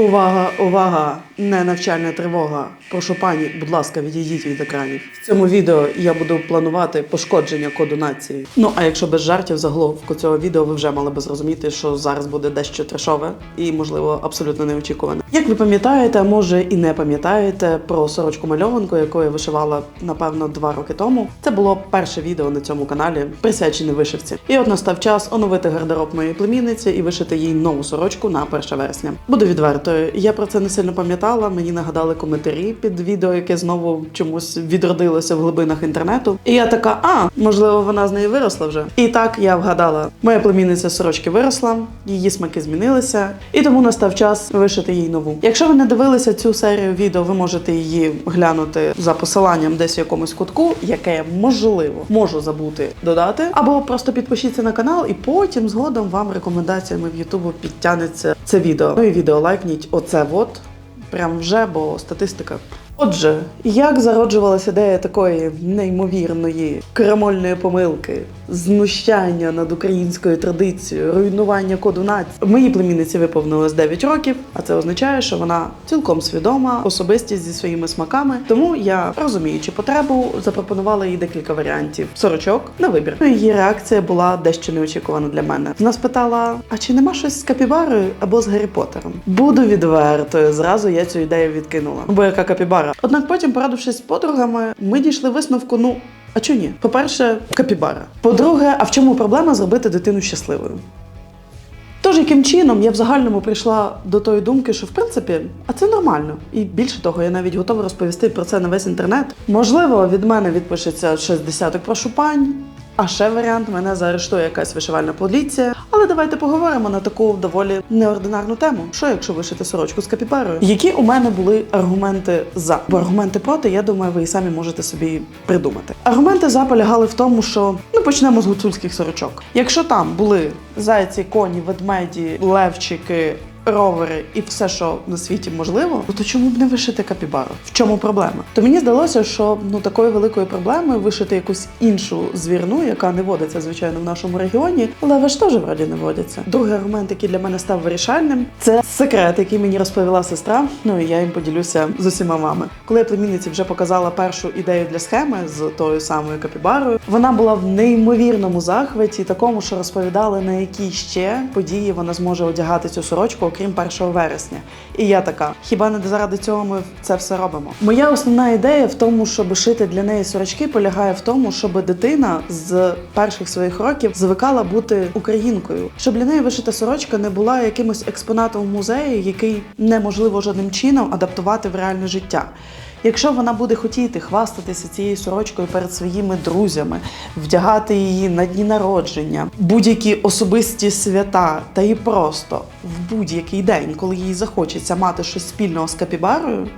Увага, увага! Не навчальна тривога. Прошу пані, будь ласка, відійдіть від екранів. В цьому відео я буду планувати пошкодження коду нації. Ну а якщо без жартів заголовку цього відео ви вже мали би зрозуміти, що зараз буде дещо трешове і, можливо, абсолютно неочікуване. Як ви пам'ятаєте, може і не пам'ятаєте про сорочку мальованку, яку я вишивала напевно два роки тому. Це було перше відео на цьому каналі, присвячене вишивці. І от настав час оновити гардероб моєї племінниці і вишити їй нову сорочку на 1 вересня. Буду відвертою, я про це не сильно пам'ятала. Мені нагадали коментарі під відео, яке знову чомусь відродилося в глибинах інтернету. І я така, а можливо, вона з неї виросла вже. І так я вгадала. Моя племінниця сорочки виросла, її смаки змінилися, і тому настав час вишити їй нову. Якщо ви не дивилися цю серію відео, ви можете її глянути за посиланням десь в якомусь кутку, яке я можливо можу забути додати, або просто підпишіться на канал, і потім згодом вам рекомендаціями в Ютубу підтягнеться це відео. Ну і відео лайкніть оце от прям вже, бо статистика. Отже, як зароджувалася ідея такої неймовірної крамольної помилки, знущання над українською традицією, руйнування коду нації? Моїй племінниці виповнилось 9 років, а це означає, що вона цілком свідома особистість зі своїми смаками. Тому я, розуміючи потребу, запропонувала їй декілька варіантів сорочок на вибір. Її реакція була дещо неочікувана для мене. Вона спитала: а чи нема щось з капібарою або з Гаррі Поттером? Буду відвертою. Зразу я цю ідею відкинула. Бо яка капібара? Однак потім, порадившись з подругами, ми дійшли висновку. Ну а чого ні? По-перше, капібара. По-друге, а в чому проблема зробити дитину щасливою? Тож, яким чином я в загальному прийшла до тої думки, що в принципі, а це нормально. І більше того, я навіть готова розповісти про це на весь інтернет. Можливо, від мене відпишеться 60 прошу пань. А ще варіант мене заарештує якась вишивальна поліція. Але давайте поговоримо на таку доволі неординарну тему. Що якщо вишити сорочку з капібарою? Які у мене були аргументи за? Бо аргументи проти, я думаю, ви і самі можете собі придумати. Аргументи за полягали в тому, що ну почнемо з гуцульських сорочок. Якщо там були зайці, коні, ведмеді, левчики. Ровери і все, що на світі можливо, ну то чому б не вишити капібару? В чому проблема? То мені здалося, що ну такої великої проблеми вишити якусь іншу звірну, яка не водиться звичайно в нашому регіоні, леви ж теж вроді не водяться. Другий аргумент, який для мене став вирішальним, це секрет, який мені розповіла сестра. Ну і я їм поділюся з усіма вами. Коли я племінниці вже показала першу ідею для схеми з тою самою капібарою, вона була в неймовірному захваті, такому, що розповідали на які ще події вона зможе одягати цю сорочку, окрім 1 вересня. І я така: хіба не заради цього ми це все робимо? Моя основна ідея в тому, щоб шити для неї сорочки, полягає в тому, щоб дитина з перших своїх років звикала бути українкою, щоб для неї вишита сорочка не була якимось експонатом в музеї, який неможливо жодним чином адаптувати в реальне життя. Якщо вона буде хотіти хвастатися цією сорочкою перед своїми друзями, вдягати її на дні народження, будь-які особисті свята, та і просто в будь-який день, коли їй захочеться мати щось спільного з капібарою.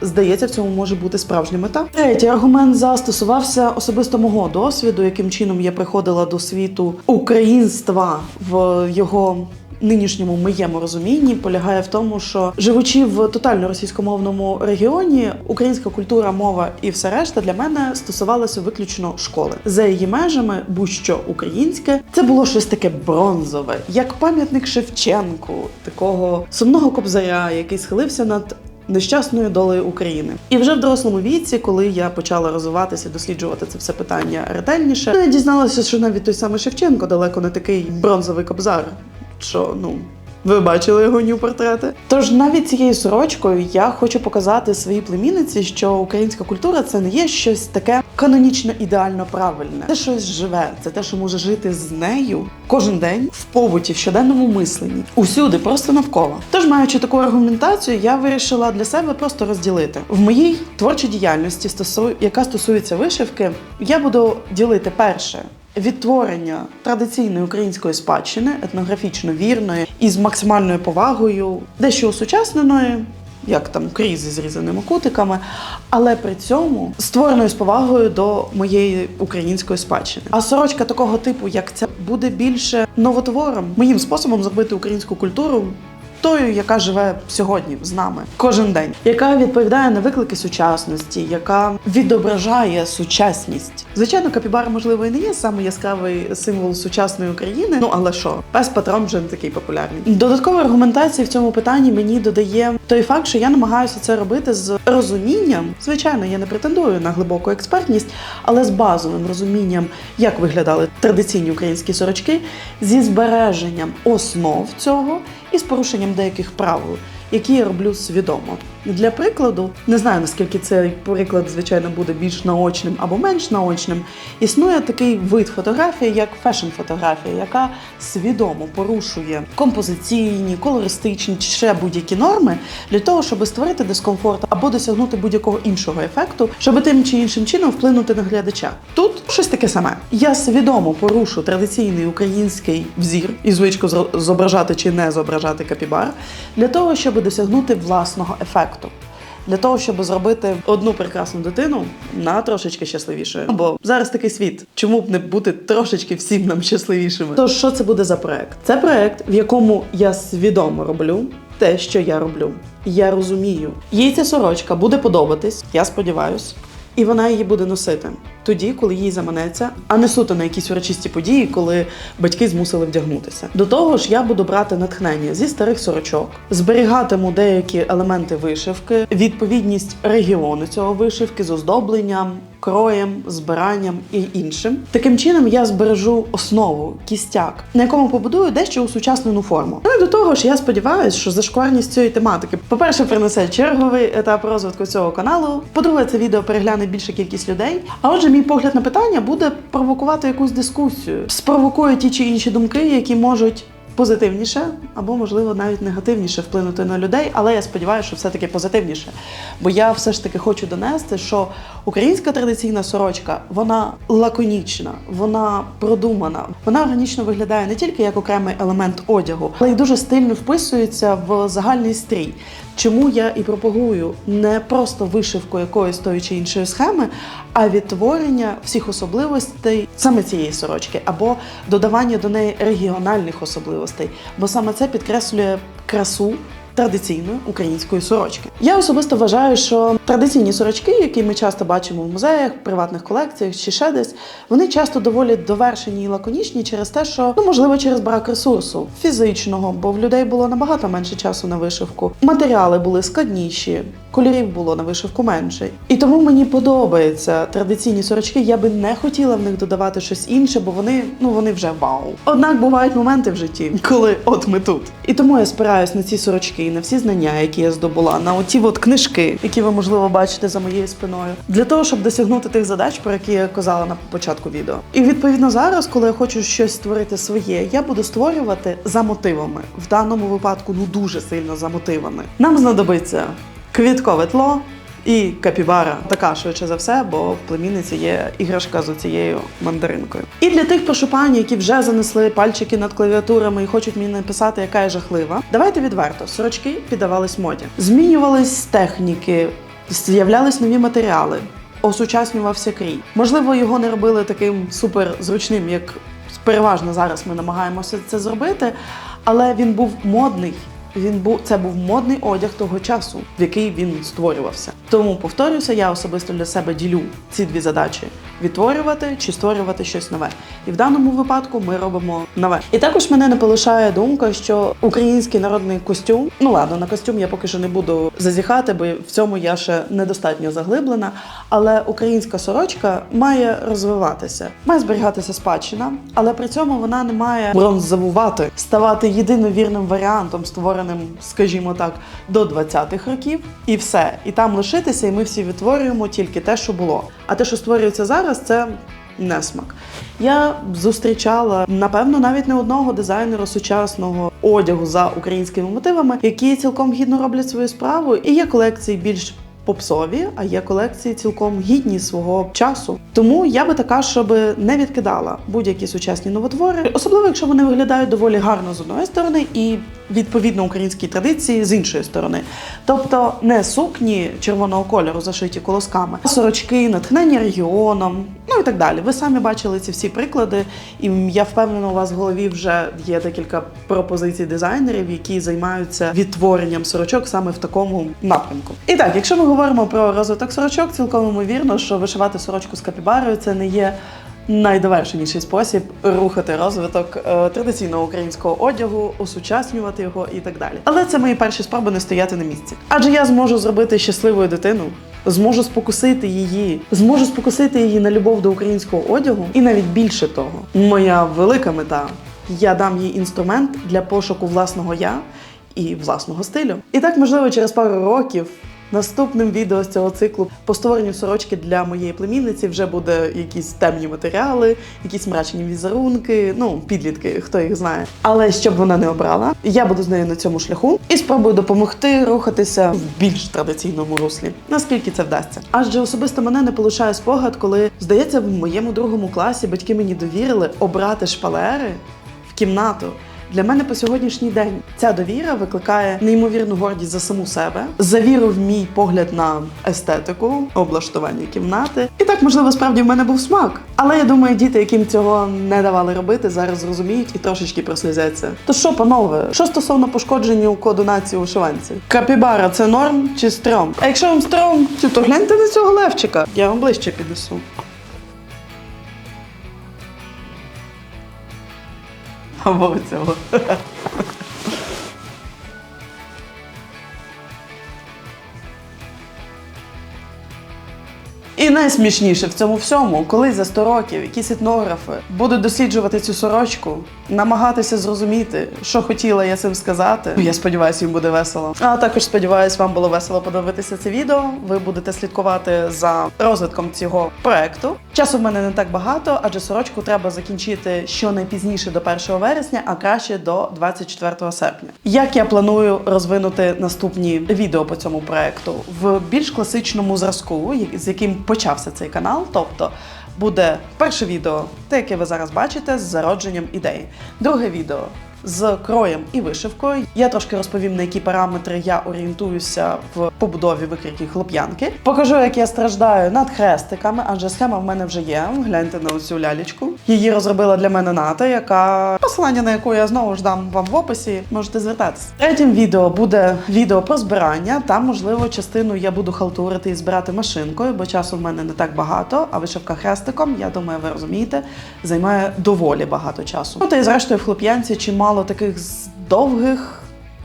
Здається, в цьому може бути справжня мета. Третій аргумент за стосувався особисто мого досвіду, яким чином я приходила до світу українства в його нинішньому моєму розумінні полягає в тому, що живучи в тотально російськомовному регіоні, українська культура, мова і все решта для мене стосувалося виключно школи. За її межами, будь-що українське, це було щось таке бронзове, як пам'ятник Шевченку, такого сумного кобзаря, який схилився над. Нещасною долею України, і вже в дорослому віці, коли я почала розвиватися, досліджувати це все питання ретельніше, я дізналася, що навіть той самий Шевченко далеко не такий бронзовий кобзар що ну. Ви бачили його ню-портрети? Тож навіть цією сорочкою я хочу показати своїй племінниці, що українська культура це не є щось таке канонічно ідеально правильне. Це щось живе, це те, що може жити з нею кожен день в побуті, в щоденному мисленні, усюди, просто навколо. Тож, маючи таку аргументацію, я вирішила для себе просто розділити в моїй творчій діяльності, яка стосується вишивки, я буду ділити перше відтворення традиційної української спадщини, етнографічно вірної і з максимальною повагою, дещо осучасненої. Як там крізь зі зрізаними кутиками, але при цьому створеною з повагою до моєї української спадщини. А сорочка такого типу, як ця, буде більше новотвором, моїм способом зробити українську культуру тою, яка живе сьогодні з нами кожен день, яка відповідає на виклики сучасності, яка відображає сучасність. Звичайно, капібара, можливо, і не є саме яскравий символ сучасної України. Ну але що, пес патрон вже не такий популярний. Додаткової аргументації в цьому питанні мені додає той факт, що я намагаюся це робити з розумінням. Звичайно, я не претендую на глибоку експертність, але з базовим розумінням, як виглядали традиційні українські сорочки, зі збереженням основ цього і з порушенням деяких правил, які я роблю свідомо. Для прикладу, не знаю наскільки цей приклад, звичайно, буде більш наочним або менш наочним. Існує такий вид фотографії, як фешн-фотографія, яка свідомо порушує композиційні, колористичні чи ще будь-які норми для того, щоб створити дискомфорт або досягнути будь-якого іншого ефекту, щоб тим чи іншим чином вплинути на глядача. Тут щось таке саме. Я свідомо порушу традиційний український взір і звичку зображати чи не зображати капібар для того, щоб досягнути власного ефекту. Для того, щоб зробити одну прекрасну дитину на трошечки щасливішою. Бо зараз такий світ. Чому б не бути трошечки всім нам щасливішими? То що це буде за проект? Це проект, в якому я свідомо роблю те, що я роблю. Я розумію, їй ця сорочка буде подобатись, я сподіваюсь, і вона її буде носити тоді, коли їй заманеться, а не суто на якісь урочисті події, коли батьки змусили вдягнутися. До того ж, я буду брати натхнення зі старих сорочок, зберігатиму деякі елементи вишивки, відповідність регіону цього вишивки з оздобленням. Кроєм, збиранням і іншим. Таким чином я збережу основу, кістяк, на якому побудую дещо усучаснену форму. Ну до того ж, я сподіваюся, що зашкварність цієї тематики, по-перше, принесе черговий етап розвитку цього каналу. По-друге, це відео перегляне більша кількість людей. А отже, мій погляд на питання буде провокувати якусь дискусію, спровокує ті чи інші думки, які можуть. Позитивніше або, можливо, навіть негативніше вплинути на людей, але я сподіваюся, що все-таки позитивніше. Бо я все ж таки хочу донести, що українська традиційна сорочка вона лаконічна, вона продумана, вона органічно виглядає не тільки як окремий елемент одягу, але й дуже стильно вписується в загальний стрій. Чому я і пропагую не просто вишивку якоїсь тої чи іншої схеми, а відтворення всіх особливостей саме цієї сорочки, або додавання до неї регіональних особливостей, бо саме це підкреслює красу. Традиційної української сорочки. Я особисто вважаю, що традиційні сорочки, які ми часто бачимо в музеях, приватних колекціях чи ще десь, вони часто доволі довершені і лаконічні через те, що ну можливо через брак ресурсу фізичного, бо в людей було набагато менше часу на вишивку. Матеріали були складніші, кольорів було на вишивку менше. І тому мені подобаються традиційні сорочки. Я би не хотіла в них додавати щось інше, бо вони ну вони вже вау. Однак бувають моменти в житті, коли от ми тут. І тому я спираюсь на ці сорочки, на всі знання, які я здобула, на оті от книжки, які ви можливо бачите за моєю спиною, для того, щоб досягнути тих задач, про які я казала на початку відео. І відповідно зараз, коли я хочу щось створити своє, я буду створювати за мотивами. В даному випадку ну дуже сильно за мотивами. Нам знадобиться квіткове тло. І капібара така швидше за все, бо в племінниці є іграшка з цією мандаринкою. І для тих прошупань, які вже занесли пальчики над клавіатурами і хочуть мені написати, яка я жахлива. Давайте відверто, сорочки піддавались моді, змінювались техніки, з'являлись нові матеріали, осучаснювався крій. Можливо, його не робили таким супер зручним, як переважно зараз ми намагаємося це зробити, але він був модний. Він був це був модний одяг того часу, в який він створювався. Тому повторюся, я особисто для себе ділю ці дві задачі: відтворювати чи створювати щось нове. І в даному випадку ми робимо нове. І також мене не полишає думка, що український народний костюм, ну ладно, на костюм я поки що не буду зазіхати, бо в цьому я ще недостатньо заглиблена. Але українська сорочка має розвиватися, має зберігатися спадщина, але при цьому вона не має бронзавувати, ставати єдиновірним варіантом, створеним, скажімо так, до 20-х років, і все. І там лишитися, і ми всі відтворюємо тільки те, що було. А те, що створюється зараз, це. Несмак. Я зустрічала напевно навіть не одного дизайнера сучасного одягу за українськими мотивами, які цілком гідно роблять свою справу. І є колекції більш попсові, а є колекції цілком гідні свого часу. Тому я би така, щоб не відкидала будь-які сучасні новотвори, особливо якщо вони виглядають доволі гарно з одної сторони і відповідно українській традиції з іншої сторони. Тобто не сукні червоного кольору, зашиті колосками, а сорочки, натхнення регіоном, ну і так далі. Ви самі бачили ці всі приклади, і я впевнена, у вас в голові вже є декілька пропозицій дизайнерів, які займаються відтворенням сорочок саме в такому напрямку. І так, якщо ми говоримо про розвиток сорочок, цілком ймовірно, що вишивати сорочку з капібарою це не є найдовершеніший спосіб рухати розвиток е, традиційного українського одягу, осучаснювати його і так далі. Але це мої перші спроби не стояти на місці. Адже я зможу зробити щасливою дитину. Зможу спокусити її, зможу спокусити її на любов до українського одягу, і навіть більше того, моя велика мета я дам їй інструмент для пошуку власного я і власного стилю. І так, можливо, через пару років Наступним відео з цього циклу по створенню сорочки для моєї племінниці вже буде якісь темні матеріали, якісь мрачні візерунки, ну підлітки, хто їх знає. Але щоб вона не обрала, я буду з нею на цьому шляху і спробую допомогти рухатися в більш традиційному руслі, наскільки це вдасться. Адже особисто мене не полишає спогад, коли здається, в моєму другому класі батьки мені довірили обрати шпалери в кімнату. Для мене по сьогоднішній день ця довіра викликає неймовірну гордість за саму себе, за віру в мій погляд на естетику, облаштування кімнати. І так, можливо, справді в мене був смак. Але я думаю, діти, яким цього не давали робити, зараз зрозуміють і трошечки прослізяться. То що, панове, що стосовно пошкодження коду нації у вишиванці? Капібара це норм чи стрьом? А якщо вам стрьом, то гляньте на цього левчика. Я вам ближче піднесу. Або цього. І найсмішніше в цьому всьому, коли за 100 років якісь етнографи будуть досліджувати цю сорочку, намагатися зрозуміти, що хотіла я цим сказати. Я сподіваюся, їм буде весело. А також сподіваюся, вам було весело подивитися це відео. Ви будете слідкувати за розвитком цього проекту. Часу в мене не так багато, адже сорочку треба закінчити щонайпізніше до 1 вересня, а краще до 24 серпня. Як я планую розвинути наступні відео по цьому проекту в більш класичному зразку, з яким почався цей канал, тобто. Буде перше відео, те, яке ви зараз бачите, з зародженням ідеї. Друге відео з кроєм і вишивкою. Я трошки розповім, на які параметри я орієнтуюся в побудові викрійки хлоп'янки. Покажу, як я страждаю над хрестиками, адже схема в мене вже є. Гляньте на оцю лялечку. Її розробила для мене Ната, яка посилання на яку я знову ж дам вам в описі. Можете звертатися. Третім відео буде відео про збирання. Там, можливо, частину я буду халтурити і збирати машинкою, бо часу в мене не так багато. А вишивка хрестиком, я думаю, ви розумієте, займає доволі багато часу. Ну та й зрештою в хлоп'янці чимало таких з- довгих.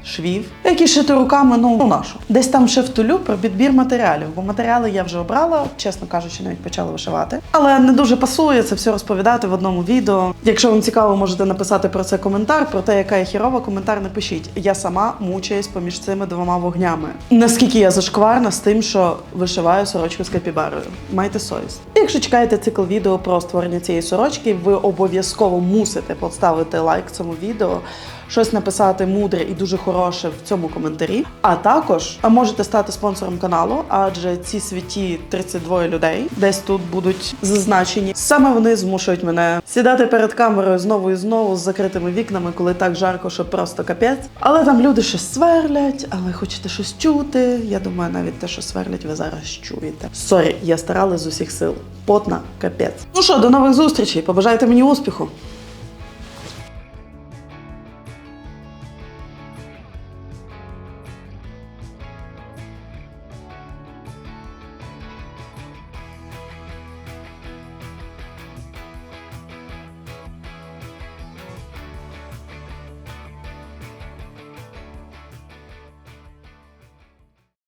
Швів, які шити руками, ну, ну нашу. Десь там ще втулю про підбір матеріалів, бо матеріали я вже обрала, чесно кажучи, навіть почала вишивати. Але не дуже пасує це все розповідати в одному відео. Якщо вам цікаво, можете написати про це коментар. Про те, яка я хірова, коментар напишіть. Я сама мучаюсь поміж цими двома вогнями. Наскільки я зашкварна з тим, що вишиваю сорочку з капібарою. Майте совість. Якщо чекаєте цикл відео про створення цієї сорочки, ви обов'язково мусите поставити лайк цьому відео щось написати мудре і дуже хороше в цьому коментарі. А також можете стати спонсором каналу, адже ці святі 32 людей десь тут будуть зазначені. Саме вони змушують мене сідати перед камерою знову і знову з закритими вікнами, коли так жарко, що просто капець. Але там люди щось сверлять, а ви хочете щось чути. Я думаю, навіть те, що сверлять, ви зараз чуєте. Сорі, я старалась з усіх сил. Потна, капець. Ну що, до нових зустрічей. Побажайте мені успіху.